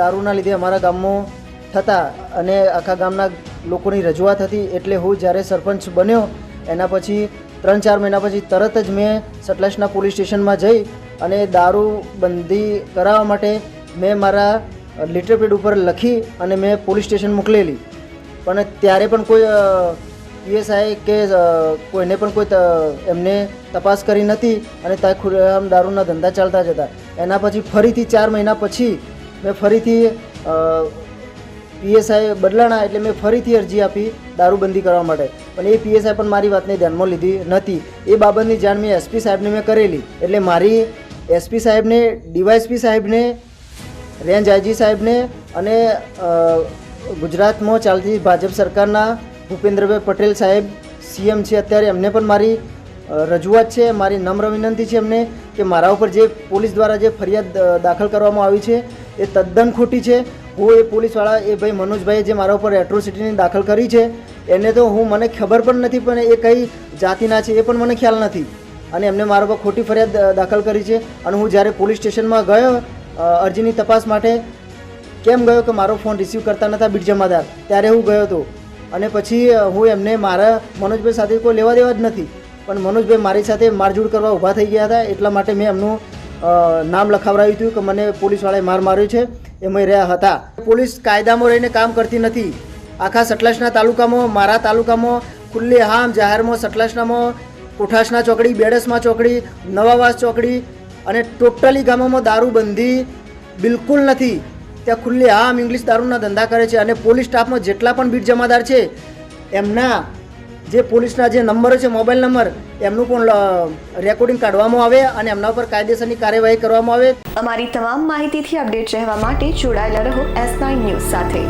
દારૂના લીધે અમારા ગામમાં થતા અને આખા ગામના લોકોની રજૂઆત હતી એટલે હું જ્યારે સરપંચ બન્યો, એના પછી ત્રણ ચાર મહિના પછી તરત જ મેં સતલાસના પોલીસ સ્ટેશનમાં જઈ અને દારૂ બંધી કરાવવા માટે મેં મારા લેટર ઉપર લખી અને મેં પોલીસ સ્ટેશન મોકલેલી. પણ ત્યારે પણ કોઈ પીએસઆઈ કે કોઈને પણ કોઈ એમને તપાસ કરી નથી અને ત્યાં ખુલ્લેઆમ દારૂના ધંધા ચાલતા જ હતા એના પછી ફરીથી ચાર મહિના પછી મેં ફરીથી પીએસઆઈ બદલાણા એટલે મેં ફરીથી અરજી આપી દારૂબંધી કરવા માટે. પણ એ પીએસઆઈ પણ મારી વાતને ધ્યાનમાં લીધી નથી. એ બાબતની જાણ મેં એસપી સાહેબને મેં કરેલી. એટલે મારી એસપી સાહેબને ડીવાયએસપી સાહેબને, રેન્જ આઈજી સાહેબને અને ગુજરાતમાં ચાલતી ભાજપ સરકારના ભૂપેન્દ્રભાઈ પટેલ સાહેબ, સીએમ છે અત્યારે, એમને પણ મારી રજૂઆત છે. મારી નમ્ર વિનંતી છે એમને કે મારા ઉપર જે પોલીસ દ્વારા જે ફરિયાદ દાખલ કરવામાં આવી છે એ તદ્દન ખોટી છે. હું એ પોલીસવાળા, એ ભાઈ મનોજભાઈએ જે મારા ઉપર એટ્રોસિટીની દાખલ કરી છે, એને તો હું મને ખબર પણ નથી, પણ એ કઈ જાતિના છે એ પણ મને ખ્યાલ નથી. અને એમને મારા પર ખોટી ફરિયાદ દાખલ કરી છે. અને હું જ્યારે પોલીસ સ્ટેશનમાં ગયો અરજીની તપાસ માટે, કેમ ગયો કે મારો ફોન રિસીવ કરતા નહોતા બીટ જમાદાર? ત્યારે હું ગયો હતો. અને પછી હું એમને મારા મનોજભાઈ સાથે કોઈ લેવા દેવા જ નથી. પણ મનોજભાઈ મારી સાથે મારઝૂડ કરવા ઊભા થઈ ગયા હતા. એટલા માટે મેં એમનું નામ લખાવરાયું હતું કે મને પોલીસવાળાએ માર માર્યો છે એમાં રહ્યા હતા. પોલીસ કાયદામાં રહીને કામ કરતી નથી. આખા સટલાસના તાલુકામાં, મારા તાલુકામાં, ખુલ્લે હામ જાહેરમાં સટલાસનામાં, કોઠાસના ચોકડી, બેડસમાં ચોકડી, નવાવાસ ચોકડી અને ટોટલી ગામોમાં દારૂબંધી બિલકુલ નથી. ત્યાં ખુલ્લે આમ ઇંગ્લિશ દારૂના ધંધા કરે છે અને પોલીસ સ્ટાફમાં જેટલા પણ બીટ જમાદાર છે, એમના જે પોલીસના જે નંબર છે, મોબાઈલ નંબર, એમનું પણ રેકોર્ડિંગ કાઢવામાં આવે અને એમના ઉપર કાયદેસરની કાર્યવાહી કરવામાં આવે. અમારી તમામ માહિતીથી અપડેટ રહેવા માટે જોડાયેલા રહો એસ નાઇન ન્યૂઝ સાથે.